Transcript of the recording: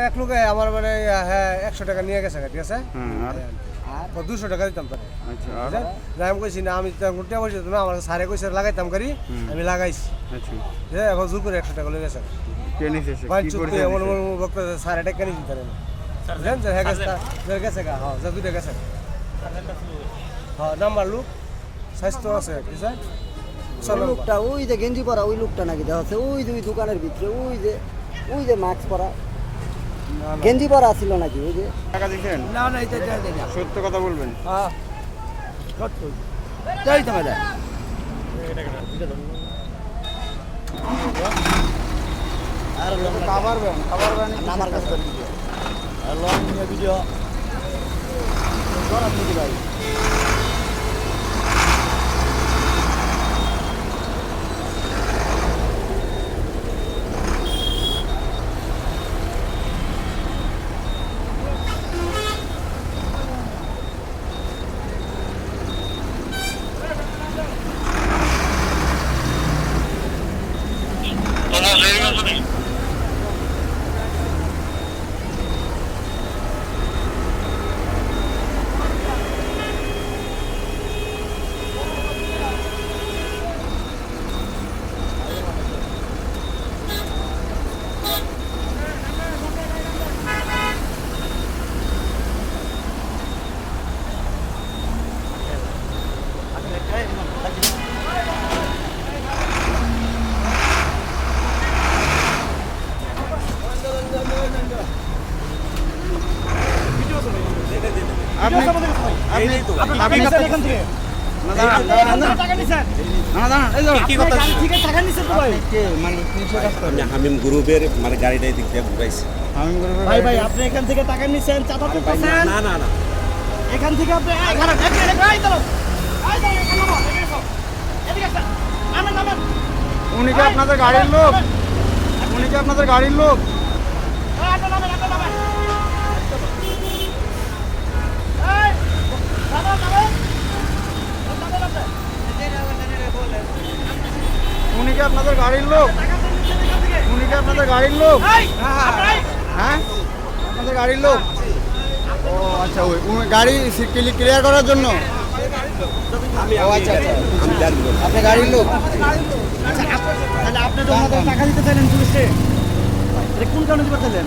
মানে এক লোকে আমার মানে হ্যাঁ একশো টাকা নিয়ে গেছে ঠিক আছে? হ্যাঁ আর? আর দুশো টাকা দিতাম তার। আচ্ছা আমি কইছি না আমি তখন টিয়া পয়সা দিতাম না আমার সারে কইছে লাগাইতাম করি আমি লাগাইছি। আচ্ছা। এখন জোর করে একশো টাকা লয়ে গেছে সারে টাকা হ্যাঁ গেছে গা হ্যাঁ যা দুইটা গেছে। হ্যাঁ নাম্বার লুক স্বাস্থ্য আছে ঠিক আছে? ওই লোকটা ওই যে গেঞ্জি পরা ওই লোকটা নাকি দেখা যাচ্ছে ওই যে ওই দোকানের ভিতরে ওই যে ওই যে মাস্ক পরা। গেঞ্জি পরা ছিল নাকি ওই যে টাকা দিছেন না না এটা সত্য কথা বলবেন হ্যাঁ যাই তোমার যায় আর খাবার ব্যান খাবার ব্যান আমার কাছে ভিডিও আর লং ভিডিও দিদি ভাই আপনি আপনি আপনি এখান থেকে না দাঁড়ান দাঁড়ান দাঁড়ান টাকা নিছেন না দাঁড়ান এই দাঁড়ান কি কথা থেকে টাকা নিছেন তো ভাই কে মানে কিসের কাজ করেন আমি হামিম গ্রুপের মানে দিক দিয়ে ঘুরাইছি। ভাই ভাই আপনি এখান থেকে টাকা নিছেন চাঁদা তো না না না এখান থেকে আপনি উনি কি আপনাদের গাড়ির লোক? উনি কি আপনাদের গাড়ির লোক? কি আপনাদের গাড়ির লোক? উনি কি আপনাদের গাড়ির লোক? হ্যাঁ। আপনাদের গাড়ির লোক? ও আচ্ছা ওই গাড়ি ক্লিয়ার করার জন্য? ও আচ্ছা আচ্ছা। গাড়ির লোক? আচ্ছা তাহলে আপনি তো ওনাদের টাকা দিতে চাইলেন পুলিশে। কোন কারণে দিতে চাইলেন?